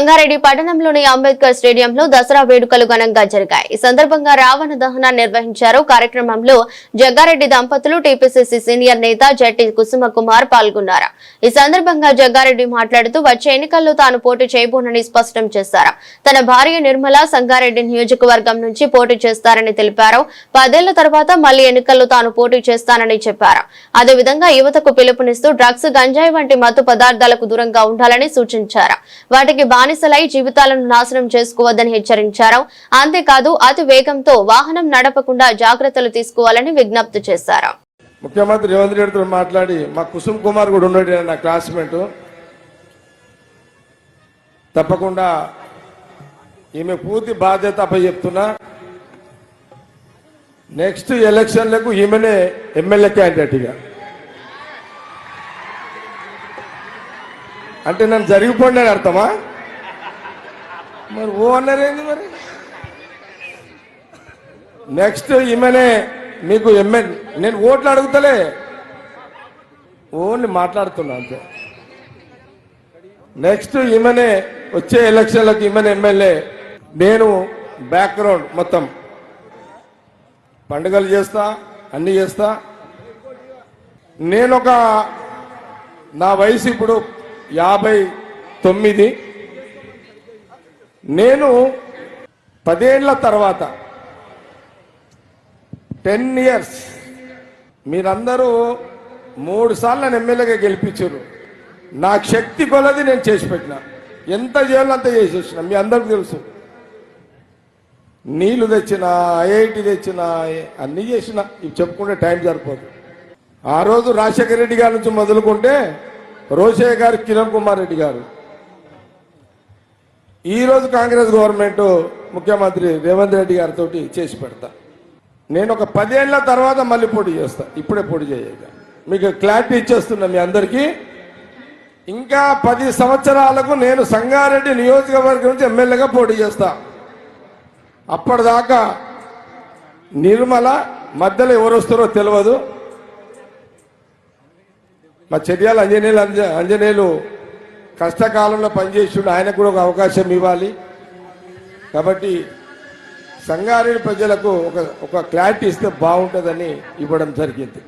సంగారెడ్డి పట్టణంలోని అంబేద్కర్ స్టేడియంలో దసరా వేడుకలు ఘనంగా జరిగాయి. ఈ సందర్భంగా రావణ దహన నిర్వహించారు. కార్యక్రమంలో జగ్గారెడ్డి దంపతులు టీపీసీసీ సీనియర్ నేత జట్టి కుసుమ కుమార్ పాల్గొన్నారు. ఈ సందర్భంగా జగ్గారెడ్డి మాట్లాడుతూ వచ్చే ఎన్నికల్లో తాను పోటీ చేయబోనని స్పష్టం చేశారు. తన భార్య నిర్మల సంగారెడ్డి నియోజకవర్గం నుంచి పోటీ చేస్తారని తెలిపారు. పదేళ్ళ తర్వాత మళ్ళీ ఎన్నికల్లో తాను పోటీ చేస్తానని చెప్పారు. అదేవిధంగా యువతకు పిలుపునిస్తూ డ్రగ్స్ గంజాయి వంటి మత్తు పదార్థాలకు దూరంగా ఉండాలని సూచించారు. వాటికి బాని బానిసలై జీవితాలను నాశనం చేసుకోవద్దని హెచ్చరించారు. అంతేకాదు అతి వేగంతో వాహనం నడపకుండా జాగ్రత్తలు తీసుకోవాలని విజ్ఞప్తి చేశారు. ముఖ్యమంత్రి రేవంత్ రెడ్డితో మాట్లాడి మా కుసుమ్ కుమార్ కూడా ఉన్నాడు నా క్లాస్మేట్. తప్పకుండా ఈమె పూర్తి బాధ్యత పై చెప్తున్నా. నెక్స్ట్ ఎలక్షన్లకు ఈమెనే ఎమ్మెల్యే క్యాండిడేట్గా అంటే నన్ను జరిగిపోండి అని అర్థమా? మరి ఓ అన్నారేంది మరి? నెక్స్ట్ ఈమెనే మీకు ఎమ్మెల్యే నేను ఓట్లు అడుగుతలే. ఓన్లీ మాట్లాడుతున్నా అంతే. నెక్స్ట్ ఈమెనే వచ్చే ఎలక్షన్లకు ఈమెన్ ఎమ్మెల్యే. నేను బ్యాక్గ్రౌండ్ మొత్తం. పండుగలు చేస్తా అన్ని చేస్తా. నేను ఒక నా వయసు ఇప్పుడు యాభై తొమ్మిది. నేను పదేళ్ళ తర్వాత టెన్ ఇయర్స్ మీరందరూ మూడు సార్లు నన్ను ఎమ్మెల్యేగా గెలిపించారు. నాకు శక్తి కొలది నేను చేసి పెట్టిన. ఎంత చేయాలో అంత చేసేసిన మీ అందరికి తెలుసు. నీళ్ళు తెచ్చిన ఐఐటి తెచ్చిన అన్నీ చేసిన. ఇవి చెప్పుకుంటే టైం సరిపోదు. ఆ రోజు రాజశేఖర రెడ్డి గారి నుంచి మొదలుకుంటే రోషయ్య గారు కిరణ్ కుమార్ రెడ్డి గారు. ఈరోజు కాంగ్రెస్ గవర్నమెంట్ ముఖ్యమంత్రి రేవంత్ రెడ్డి గారితో చేసి పెడతా. నేను ఒక పదేళ్ళ తర్వాత మళ్ళీ పోటీ చేస్తా. ఇప్పుడే పోటీ చేయక మీకు క్లారిటీ ఇచ్చేస్తున్నా మీ అందరికీ. ఇంకా పది సంవత్సరాలకు నేను సంగారెడ్డి నియోజకవర్గం నుంచి ఎమ్మెల్యేగా పోటీ చేస్తా. అప్పటిదాకా నిర్మల మధ్యలో ఎవరు వస్తారో తెలియదు. మా చర్యలు అంజనేయులు అంజ అంజనేయులు కష్టకాలంలో పనిచేసిండు ఆయనకు కూడా ఒక అవకాశం ఇవ్వాలి. కాబట్టి సంగారెడ్డి ప్రజలకు ఒక ఒక క్లారిటీ ఇస్తే బాగుంటుందని ఇవ్వడం జరిగింది.